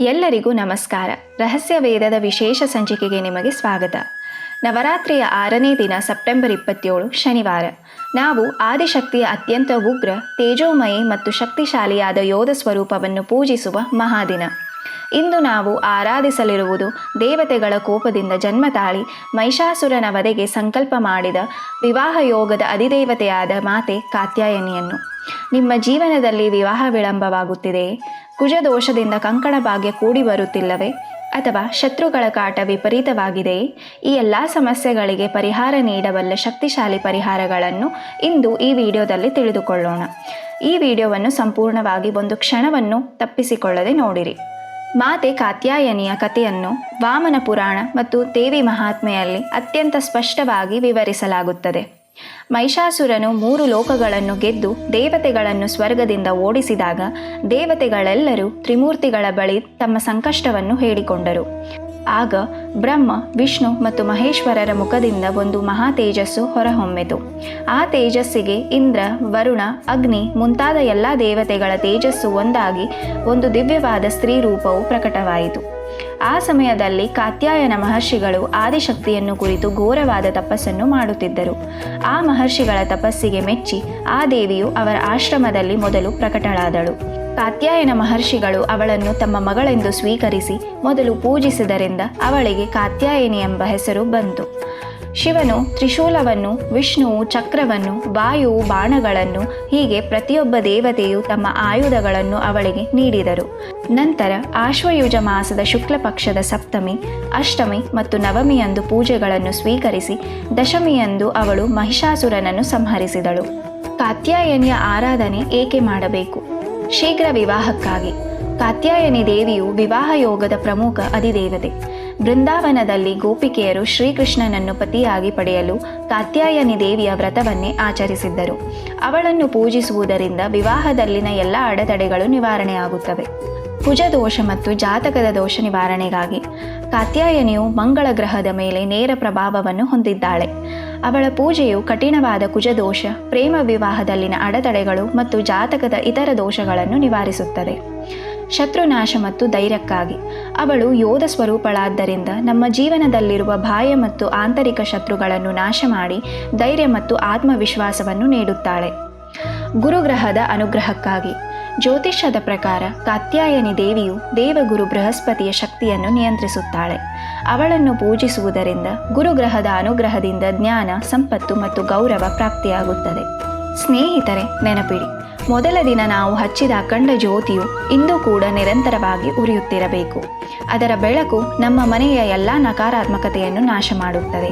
ಎಲ್ಲರಿಗೂ ನಮಸ್ಕಾರ. ರಹಸ್ಯ ವೇದದ ವಿಶೇಷ ಸಂಚಿಕೆಗೆ ನಿಮಗೆ ಸ್ವಾಗತ. ನವರಾತ್ರಿಯ ಆರನೇ ದಿನ ಸೆಪ್ಟೆಂಬರ್ ಇಪ್ಪತ್ತೇಳು, ಶನಿವಾರ. ನಾವು ಆದಿಶಕ್ತಿಯ ಅತ್ಯಂತ ಉಗ್ರ, ತೇಜೋಮಯಿ ಮತ್ತು ಶಕ್ತಿಶಾಲಿಯಾದ ಯೋಧ ಸ್ವರೂಪವನ್ನು ಪೂಜಿಸುವ ಮಹಾದಿನ. ಇಂದು ನಾವು ಆರಾಧಿಸಲಿರುವುದು ದೇವತೆಗಳ ಕೋಪದಿಂದ ಜನ್ಮ ತಾಳಿ ಮಹಿಷಾಸುರನ ವಧೆಗೆ ಸಂಕಲ್ಪ ಮಾಡಿದ ವಿವಾಹ ಯೋಗದ ಅಧಿದೇವತೆಯಾದ ಮಾತೆ ಕಾತ್ಯಾಯನಿಯನ್ನು. ನಿಮ್ಮ ಜೀವನದಲ್ಲಿ ವಿವಾಹ ವಿಳಂಬವಾಗುತ್ತಿದೆಯೇ ಕುಜದೋಷದಿಂದ ಕಂಕಣ ಭಾಗ್ಯ ಕೂಡಿ ಬರುತ್ತಿಲ್ಲವೇ? ಅಥವಾ ಶತ್ರುಗಳ ಕಾಟ ವಿಪರೀತವಾಗಿದೆಯೇ ಈ ಎಲ್ಲ ಸಮಸ್ಯೆಗಳಿಗೆ ಪರಿಹಾರ ನೀಡಬಲ್ಲ ಶಕ್ತಿಶಾಲಿ ಪರಿಹಾರಗಳನ್ನು ಇಂದು ಈ ವಿಡಿಯೋದಲ್ಲಿ ತಿಳಿದುಕೊಳ್ಳೋಣ. ಈ ವಿಡಿಯೋವನ್ನು ಸಂಪೂರ್ಣವಾಗಿ ಒಂದು ಕ್ಷಣವನ್ನು ತಪ್ಪಿಸಿಕೊಳ್ಳದೆ ನೋಡಿರಿ. ಮಾತೆ ಕಾತ್ಯಾಯನಿಯ ಕಥೆಯನ್ನು ವಾಮನ ಪುರಾಣ ಮತ್ತು ದೇವಿ ಮಹಾತ್ಮೆಯಲ್ಲಿ ಅತ್ಯಂತ ಸ್ಪಷ್ಟವಾಗಿ ವಿವರಿಸಲಾಗುತ್ತದೆ. ಮಹಿಷಾಸುರನು ಮೂರು ಲೋಕಗಳನ್ನು ಗೆದ್ದು ದೇವತೆಗಳನ್ನು ಸ್ವರ್ಗದಿಂದ ಓಡಿಸಿದಾಗ ದೇವತೆಗಳೆಲ್ಲರೂ ತ್ರಿಮೂರ್ತಿಗಳ ಬಳಿ ತಮ್ಮ ಸಂಕಷ್ಟವನ್ನು ಹೇಳಿಕೊಂಡರು. ಆಗ ಬ್ರಹ್ಮ, ವಿಷ್ಣು ಮತ್ತು ಮಹೇಶ್ವರರ ಮುಖದಿಂದ ಒಂದು ಮಹಾ ತೇಜಸ್ಸು ಹೊರಹೊಮ್ಮಿತು. ಆ ತೇಜಸ್ಸಿಗೆ ಇಂದ್ರ, ವರುಣ, ಅಗ್ನಿ ಮುಂತಾದ ಎಲ್ಲ ದೇವತೆಗಳ ತೇಜಸ್ಸು ಒಂದಾಗಿ ಒಂದು ದಿವ್ಯವಾದ ಸ್ತ್ರೀ ರೂಪವು ಪ್ರಕಟವಾಯಿತು. ಆ ಸಮಯದಲ್ಲಿ ಕಾತ್ಯಾಯನ ಮಹರ್ಷಿಗಳು ಆದಿಶಕ್ತಿಯನ್ನು ಕುರಿತು ಘೋರವಾದ ತಪಸ್ಸನ್ನು ಮಾಡುತ್ತಿದ್ದರು. ಆ ಮಹರ್ಷಿಗಳ ತಪಸ್ಸಿಗೆ ಮೆಚ್ಚಿ ಆ ದೇವಿಯು ಅವರ ಆಶ್ರಮದಲ್ಲಿ ಮೊದಲು ಪ್ರಕಟಳಾದಳು. ಕಾತ್ಯಾಯನ ಮಹರ್ಷಿಗಳು ಅವಳನ್ನು ತಮ್ಮ ಮಗಳೆಂದು ಸ್ವೀಕರಿಸಿ ಮೊದಲು ಪೂಜಿಸಿದರಿಂದ ಅವಳಿಗೆ ಕಾತ್ಯಾಯಿನಿ ಎಂಬ ಹೆಸರು ಬಂತು. ಶಿವನು ತ್ರಿಶೂಲವನ್ನು, ವಿಷ್ಣುವು ಚಕ್ರವನ್ನು ವಾಯುವು ಬಾಣಗಳನ್ನು, ಹೀಗೆ ಪ್ರತಿಯೊಬ್ಬ ದೇವತೆಯು ತಮ್ಮ ಆಯುಧಗಳನ್ನು ಅವಳಿಗೆ ನೀಡಿದರು. ನಂತರ ಆಶ್ವಯುಜ ಮಾಸದ ಶುಕ್ಲ ಪಕ್ಷದ ಸಪ್ತಮಿ, ಅಷ್ಟಮಿ ಮತ್ತು ನವಮಿಯಂದು ಪೂಜೆಗಳನ್ನು ಸ್ವೀಕರಿಸಿ ದಶಮಿಯಂದು ಅವಳು ಮಹಿಷಾಸುರನನ್ನು ಸಂಹರಿಸಿದಳು. ಕಾತ್ಯಾಯನಿಯ ಆರಾಧನೆ ಏಕೆ ಮಾಡಬೇಕು? ಶೀಘ್ರ ವಿವಾಹಕ್ಕಾಗಿ. ಕಾತ್ಯಾಯನಿ ದೇವಿಯು ವಿವಾಹ ಯೋಗದ ಪ್ರಮುಖ ಅಧಿದೇವತೆ. ಬೃಂದಾವನದಲ್ಲಿ ಗೋಪಿಕೆಯರು ಶ್ರೀಕೃಷ್ಣನನ್ನು ಪತಿಯಾಗಿ ಪಡೆಯಲು ಕಾತ್ಯಾಯನಿ ದೇವಿಯ ವ್ರತವನ್ನೇ ಆಚರಿಸಿದ್ದರು. ಅವಳನ್ನು ಪೂಜಿಸುವುದರಿಂದ ವಿವಾಹದಲ್ಲಿನ ಎಲ್ಲ ಅಡೆತಡೆಗಳು ನಿವಾರಣೆಯಾಗುತ್ತವೆ. ಕುಜ ದೋಷ ಮತ್ತು ಜಾತಕದ ದೋಷ ನಿವಾರಣೆಗಾಗಿ ಕಾತ್ಯಾಯನಿಯು ಮಂಗಳ ಗ್ರಹದ ಮೇಲೆ ನೇರ ಪ್ರಭಾವವನ್ನು ಹೊಂದಿದ್ದಾಳೆ. ಅವಳ ಪೂಜೆಯು ಕಠಿಣವಾದ ಕುಜದೋಷ, ಪ್ರೇಮ ವಿವಾಹದಲ್ಲಿನ ಅಡೆತಡೆಗಳು ಮತ್ತು ಜಾತಕದ ಇತರ ದೋಷಗಳನ್ನು ನಿವಾರಿಸುತ್ತದೆ. ಶತ್ರುನಾಶ ಮತ್ತು ಧೈರ್ಯಕ್ಕಾಗಿ. ಅವಳು ಯೋಧ ಸ್ವರೂಪಳಾದ್ದರಿಂದ ನಮ್ಮ ಜೀವನದಲ್ಲಿರುವ ಬಾಹ್ಯ ಮತ್ತು ಆಂತರಿಕ ಶತ್ರುಗಳನ್ನು ನಾಶ ಮಾಡಿ ಧೈರ್ಯ ಮತ್ತು ಆತ್ಮವಿಶ್ವಾಸವನ್ನು ನೀಡುತ್ತಾಳೆ. ಗುರುಗ್ರಹದ ಅನುಗ್ರಹಕ್ಕಾಗಿ. ಜ್ಯೋತಿಷ್ಯದ ಪ್ರಕಾರ ಕಾತ್ಯಾಯನಿ ದೇವಿಯು ದೇವಗುರು ಬೃಹಸ್ಪತಿಯ ಶಕ್ತಿಯನ್ನು ನಿಯಂತ್ರಿಸುತ್ತಾಳೆ. ಅವಳನ್ನು ಪೂಜಿಸುವುದರಿಂದ ಗುರುಗ್ರಹದ ಅನುಗ್ರಹದಿಂದ ಜ್ಞಾನ, ಸಂಪತ್ತು ಮತ್ತು ಗೌರವ ಪ್ರಾಪ್ತಿಯಾಗುತ್ತದೆ. ಸ್ನೇಹಿತರೆ, ನೆನಪಿಡಿ ಮೊದಲ ದಿನ ನಾವು ಹಚ್ಚಿದ ಅಖಂಡ ಜ್ಯೋತಿಯು ಇಂದು ಕೂಡ ನಿರಂತರವಾಗಿ ಉರಿಯುತ್ತಿರಬೇಕು. ಅದರ ಬೆಳಕು ನಮ್ಮ ಮನೆಯ ಎಲ್ಲ ನಕಾರಾತ್ಮಕತೆಯನ್ನು ನಾಶ ಮಾಡುತ್ತದೆ.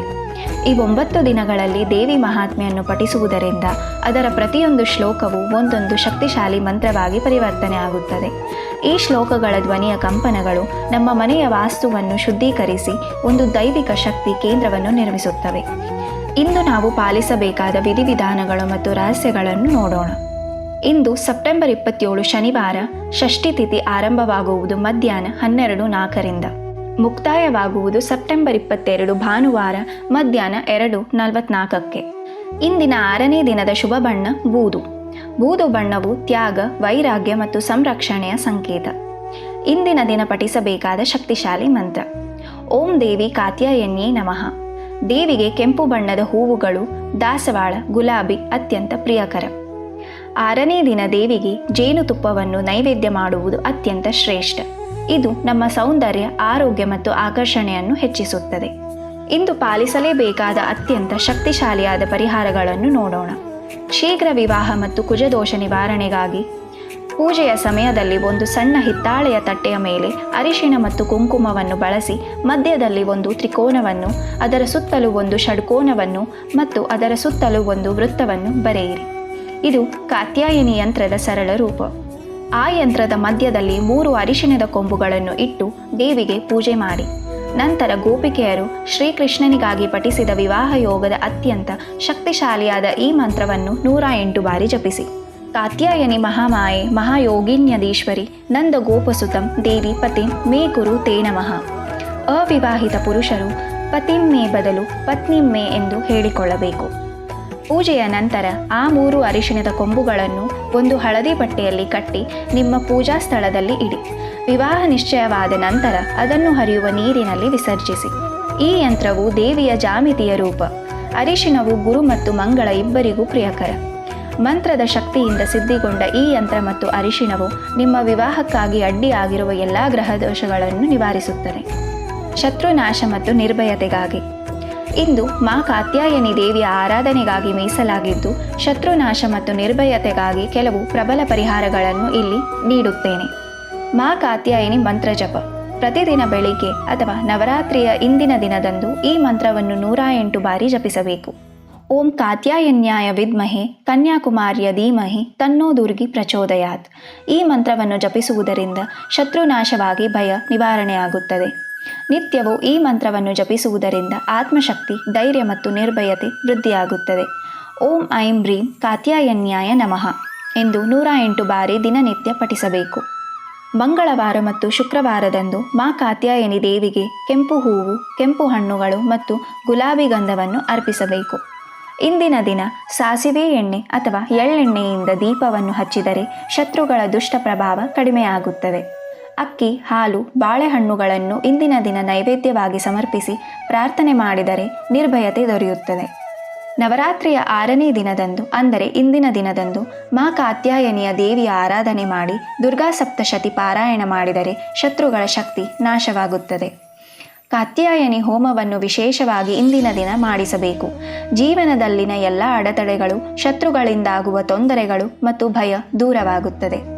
ಈ ಒಂಬತ್ತು ದಿನಗಳಲ್ಲಿ ದೇವಿ ಮಹಾತ್ಮೆಯನ್ನು ಪಠಿಸುವುದರಿಂದ ಅದರ ಪ್ರತಿಯೊಂದು ಶ್ಲೋಕವು ಒಂದೊಂದು ಶಕ್ತಿಶಾಲಿ ಮಂತ್ರವಾಗಿ ಪರಿವರ್ತನೆ ಆಗುತ್ತದೆ. ಈ ಶ್ಲೋಕಗಳ ಧ್ವನಿಯ ಕಂಪನಗಳು ನಮ್ಮ ಮನೆಯ ವಾಸ್ತುವನ್ನು ಶುದ್ಧೀಕರಿಸಿ ಒಂದು ದೈವಿಕ ಶಕ್ತಿ ಕೇಂದ್ರವನ್ನು ನಿರ್ಮಿಸುತ್ತವೆ. ಇಂದು ನಾವು ಪಾಲಿಸಬೇಕಾದ ವಿಧಿವಿಧಾನಗಳು ಮತ್ತು ರಹಸ್ಯಗಳನ್ನು ನೋಡೋಣ. ಇಂದು ಸೆಪ್ಟೆಂಬರ್ ಇಪ್ಪತ್ತೇಳು ಶನಿವಾರ, ಷಷ್ಠಿ ತಿಥಿ ಆರಂಭವಾಗುವುದು ಮಧ್ಯಾಹ್ನ ಹನ್ನೆರಡು ನಾಲ್ಕರಿಂದ. ಮುಕ್ತಾಯವಾಗುವುದು ಸೆಪ್ಟೆಂಬರ್ ಇಪ್ಪತ್ತೆರಡು ಭಾನುವಾರ, ಮಧ್ಯಾಹ್ನ ಎರಡು ನಲವತ್ನಾಲ್ಕಕ್ಕೆ. ಇಂದಿನ ಆರನೇ ದಿನದ ಶುಭ ಬಣ್ಣ ಬೂದು. ಬೂದು ಬಣ್ಣವು ತ್ಯಾಗ, ವೈರಾಗ್ಯ ಮತ್ತು ಸಂರಕ್ಷಣೆಯ ಸಂಕೇತ. ಇಂದಿನ ದಿನ ಪಠಿಸಬೇಕಾದ ಶಕ್ತಿಶಾಲಿ ಮಂತ್ರ. ಓಂ ದೇವಿ ಕಾತ್ಯಾಯನ್ಯೇ ನಮಃ. ದೇವಿಗೆ ಕೆಂಪು ಬಣ್ಣದ ಹೂವುಗಳು, ದಾಸವಾಳ, ಗುಲಾಬಿ ಅತ್ಯಂತ ಪ್ರಿಯಕರ. ಆರನೇ ದಿನ ದೇವಿಗೆ ಜೇನುತುಪ್ಪವನ್ನು ನೈವೇದ್ಯ ಮಾಡುವುದು ಅತ್ಯಂತ ಶ್ರೇಷ್ಠ. ಇದು ನಮ್ಮ ಸೌಂದರ್ಯ, ಆರೋಗ್ಯ ಮತ್ತು ಆಕರ್ಷಣೆಯನ್ನು ಹೆಚ್ಚಿಸುತ್ತದೆ. ಇಂದು ಪಾಲಿಸಲೇಬೇಕಾದ ಅತ್ಯಂತ ಶಕ್ತಿಶಾಲಿಯಾದ ಪರಿಹಾರಗಳನ್ನು ನೋಡೋಣ. ಶೀಘ್ರ ವಿವಾಹ ಮತ್ತು ಕುಜದೋಷ ನಿವಾರಣೆಗಾಗಿ ಪೂಜೆಯ ಸಮಯದಲ್ಲಿ ಒಂದು ಸಣ್ಣ ಹಿತ್ತಾಳೆಯ ತಟ್ಟೆಯ ಮೇಲೆ ಅರಿಶಿಣ ಮತ್ತು ಕುಂಕುಮವನ್ನು ಬಳಸಿ, ಮಧ್ಯದಲ್ಲಿ ಒಂದು ತ್ರಿಕೋನವನ್ನು, ಅದರ ಸುತ್ತಲೂ ಒಂದು ಷಡ್ಕೋನವನ್ನು ಮತ್ತು ಅದರ ಸುತ್ತಲೂ ಒಂದು ವೃತ್ತವನ್ನು ಬರೆಯಿರಿ. ಇದು ಕಾತ್ಯಾಯನಿ ಯಂತ್ರದ ಸರಳ ರೂಪ. ಆ ಯಂತ್ರದ ಮಧ್ಯದಲ್ಲಿ ಮೂರು ಅರಿಶಿಣದ ಕೊಂಬುಗಳನ್ನು ಇಟ್ಟು ದೇವಿಗೆ ಪೂಜೆ ಮಾಡಿ. ನಂತರ ಗೋಪಿಕೆಯರು ಶ್ರೀಕೃಷ್ಣನಿಗಾಗಿ ಪಠಿಸಿದ ವಿವಾಹ ಯೋಗದ ಅತ್ಯಂತ ಶಕ್ತಿಶಾಲಿಯಾದ ಈ ಮಂತ್ರವನ್ನು ನೂರ ಎಂಟು ಬಾರಿ ಜಪಿಸಿ. ಕಾತ್ಯಾಯನಿ ಮಹಾಮಾಯೆ ಮಹಾಯೋಗಿನ್ಯದೀಶ್ವರಿ ನಂದ ಗೋಪಸುತಂ ದೇವಿ ಪತಿಂ ಮೇ ಗುರು ತೇ ನಮಃ. ಅವಿವಾಹಿತ ಪುರುಷರು ಪತಿಂ ಮೇ ಬದಲು ಪತ್ನಿಂ ಮೇ ಎಂದು ಹೇಳಿಕೊಳ್ಳಬೇಕು. ಪೂಜೆಯ ನಂತರ ಆ ಮೂರು ಅರಿಶಿಣದ ಕೊಂಬುಗಳನ್ನು ಒಂದು ಹಳದಿ ಬಟ್ಟೆಯಲ್ಲಿ ಕಟ್ಟಿ ನಿಮ್ಮ ಪೂಜಾ ಸ್ಥಳದಲ್ಲಿ ಇಡಿ. ವಿವಾಹ ನಿಶ್ಚಯವಾದ ನಂತರ ಅದನ್ನು ಹರಿಯುವ ನೀರಿನಲ್ಲಿ ವಿಸರ್ಜಿಸಿ. ಈ ಯಂತ್ರವು ದೇವಿಯ ಜಾಮಿತಿಯ ರೂಪ. ಅರಿಶಿಣವು ಗುರು ಮತ್ತು ಮಂಗಳ ಇಬ್ಬರಿಗೂ ಪ್ರಿಯಕರ. ಮಂತ್ರದ ಶಕ್ತಿಯಿಂದ ಸಿದ್ಧಿಗೊಂಡ ಈ ಯಂತ್ರ ಮತ್ತು ಅರಿಶಿಣವು ನಿಮ್ಮ ವಿವಾಹಕ್ಕಾಗಿ ಅಡ್ಡಿಯಾಗಿರುವ ಎಲ್ಲ ಗ್ರಹ ದೋಷಗಳನ್ನು ನಿವಾರಿಸುತ್ತದೆ. ಶತ್ರುನಾಶ ಮತ್ತು ನಿರ್ಭಯತೆಗಾಗಿ. ಇಂದು ಮಾ ಕಾತ್ಯಾಯನಿ ದೇವಿಯ ಆರಾಧನೆಗಾಗಿ ಮೀಸಲಾಗಿದ್ದು, ಶತ್ರುನಾಶ ಮತ್ತು ನಿರ್ಭಯತೆಗಾಗಿ ಕೆಲವು ಪ್ರಬಲ ಪರಿಹಾರಗಳನ್ನು ಇಲ್ಲಿ ನೀಡುತ್ತೇನೆ. ಮಾ ಕಾತ್ಯಾಯನಿ ಮಂತ್ರ ಜಪ. ಪ್ರತಿದಿನ ಬೆಳಿಗ್ಗೆ ಅಥವಾ ನವರಾತ್ರಿಯ ಇಂದಿನ ದಿನದಂದು ಈ ಮಂತ್ರವನ್ನು ನೂರ ಎಂಟು ಬಾರಿ ಜಪಿಸಬೇಕು. ಓಂ ಕಾತ್ಯಾಯನ್ಯಾಯ ವಿದ್ಮಹೆ, ಕನ್ಯಾಕುಮಾರಿಯ ಧೀಮಹಿ, ತನ್ನೋ ದುರ್ಗಿ ಪ್ರಚೋದಯಾತ್. ಈ ಮಂತ್ರವನ್ನು ಜಪಿಸುವುದರಿಂದ ಶತ್ರುನಾಶವಾಗಿ ಭಯ ನಿವಾರಣೆಯಾಗುತ್ತದೆ. ನಿತ್ಯವೂ ಈ ಮಂತ್ರವನ್ನು ಜಪಿಸುವುದರಿಂದ ಆತ್ಮಶಕ್ತಿ, ಧೈರ್ಯ ಮತ್ತು ನಿರ್ಭಯತೆ ವೃದ್ಧಿಯಾಗುತ್ತದೆ. ಓಂ ಐಂ ಬ್ರೀಂ ಕಾತ್ಯಾಯನ್ಯಾಯ ನಮಃ ಎಂದು ನೂರ ಎಂಟು ಬಾರಿ ದಿನನಿತ್ಯ ಪಠಿಸಬೇಕು. ಮಂಗಳವಾರ ಮತ್ತು ಶುಕ್ರವಾರದಂದು ಮಾ ಕಾತ್ಯಾಯನಿ ದೇವಿಗೆ ಕೆಂಪು ಹೂವು, ಕೆಂಪು ಹಣ್ಣುಗಳು ಮತ್ತು ಗುಲಾಬಿ ಗಂಧವನ್ನು ಅರ್ಪಿಸಬೇಕು. ಇಂದಿನ ದಿನ ಸಾಸಿವೆ ಎಣ್ಣೆ ಅಥವಾ ಎಳ್ಳೆಣ್ಣೆಯಿಂದ ದೀಪವನ್ನು ಹಚ್ಚಿದರೆ ಶತ್ರುಗಳ ದುಷ್ಟ ಪ್ರಭಾವ ಕಡಿಮೆಯಾಗುತ್ತದೆ. ಅಕ್ಕಿ, ಹಾಲು, ಬಾಳೆಹಣ್ಣುಗಳನ್ನು ಇಂದಿನ ದಿನ ನೈವೇದ್ಯವಾಗಿ ಸಮರ್ಪಿಸಿ ಪ್ರಾರ್ಥನೆ ಮಾಡಿದರೆ ನಿರ್ಭಯತೆ ದೊರೆಯುತ್ತದೆ. ನವರಾತ್ರಿಯ ಆರನೇ ದಿನದಂದು, ಅಂದರೆ ಇಂದಿನ ದಿನದಂದು, ಮಾ ಕಾತ್ಯಾಯನಿಯ ದೇವಿಯ ಆರಾಧನೆ ಮಾಡಿ ದುರ್ಗಾ ಸಪ್ತಶತಿ ಪಾರಾಯಣ ಮಾಡಿದರೆ ಶತ್ರುಗಳ ಶಕ್ತಿ ನಾಶವಾಗುತ್ತದೆ. ಕಾತ್ಯಾಯನಿ ಹೋಮವನ್ನು ವಿಶೇಷವಾಗಿ ಇಂದಿನ ದಿನ ಮಾಡಿಸಬೇಕು. ಜೀವನದಲ್ಲಿನ ಎಲ್ಲ ಅಡೆತಡೆಗಳು, ಶತ್ರುಗಳಿಂದಾಗುವ ತೊಂದರೆಗಳು ಮತ್ತು ಭಯ ದೂರವಾಗುತ್ತದೆ.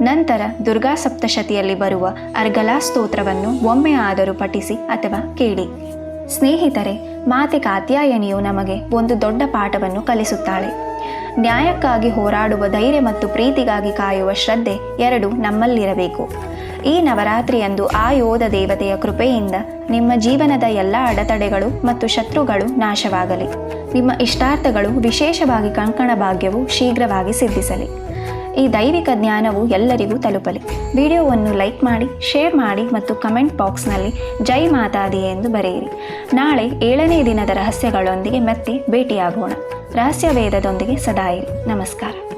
ನಂತರ ದುರ್ಗಾ ಸಪ್ತಶತಿಯಲ್ಲಿ ಬರುವ ಅರ್ಗಲಾ ಸ್ತೋತ್ರವನ್ನು ಒಮ್ಮೆ ಆದರೂ ಪಠಿಸಿ ಅಥವಾ ಕೇಳಿ. ಸ್ನೇಹಿತರೆ, ಮಾತೆ ಕಾತ್ಯಾಯನಿಯು ನಮಗೆ ಒಂದು ದೊಡ್ಡ ಪಾಠವನ್ನು ಕಲಿಸುತ್ತಾಳೆ. ನ್ಯಾಯಕ್ಕಾಗಿ ಹೋರಾಡುವ ಧೈರ್ಯ ಮತ್ತು ಪ್ರೀತಿಗಾಗಿ ಕಾಯುವ ಶ್ರದ್ಧೆ ಎರಡು ನಮ್ಮಲ್ಲಿರಬೇಕು. ಈ ನವರಾತ್ರಿಯಂದು ಆ ಯೋಧ ದೇವತೆಯ ಕೃಪೆಯಿಂದ ನಿಮ್ಮ ಜೀವನದ ಎಲ್ಲ ಅಡೆತಡೆಗಳು ಮತ್ತು ಶತ್ರುಗಳು ನಾಶವಾಗಲಿ. ನಿಮ್ಮ ಇಷ್ಟಾರ್ಥಗಳು ವಿಶೇಷವಾಗಿ ಕಂಕಣ ಭಾಗ್ಯವು ಶೀಘ್ರವಾಗಿ ಸಿದ್ಧಿಸಲಿ. ಈ ದೈವಿಕ ಜ್ಞಾನವು ಎಲ್ಲರಿಗೂ ತಲುಪಲಿ. ವಿಡಿಯೋವನ್ನು ಲೈಕ್ ಮಾಡಿ, ಶೇರ್ ಮಾಡಿ ಮತ್ತು ಕಮೆಂಟ್ ಬಾಕ್ಸ್ನಲ್ಲಿ ಜೈ ಮಾತಾದಿ ಎಂದು ಬರೆಯಿರಿ. ನಾಳೆ ಏಳನೇ ದಿನದ ರಹಸ್ಯಗಳೊಂದಿಗೆ ಮತ್ತೆ ಭೇಟಿಯಾಗೋಣ. ರಹಸ್ಯ ವೇದದೊಂದಿಗೆ ಸದಾ ಇರಿ. ನಮಸ್ಕಾರ.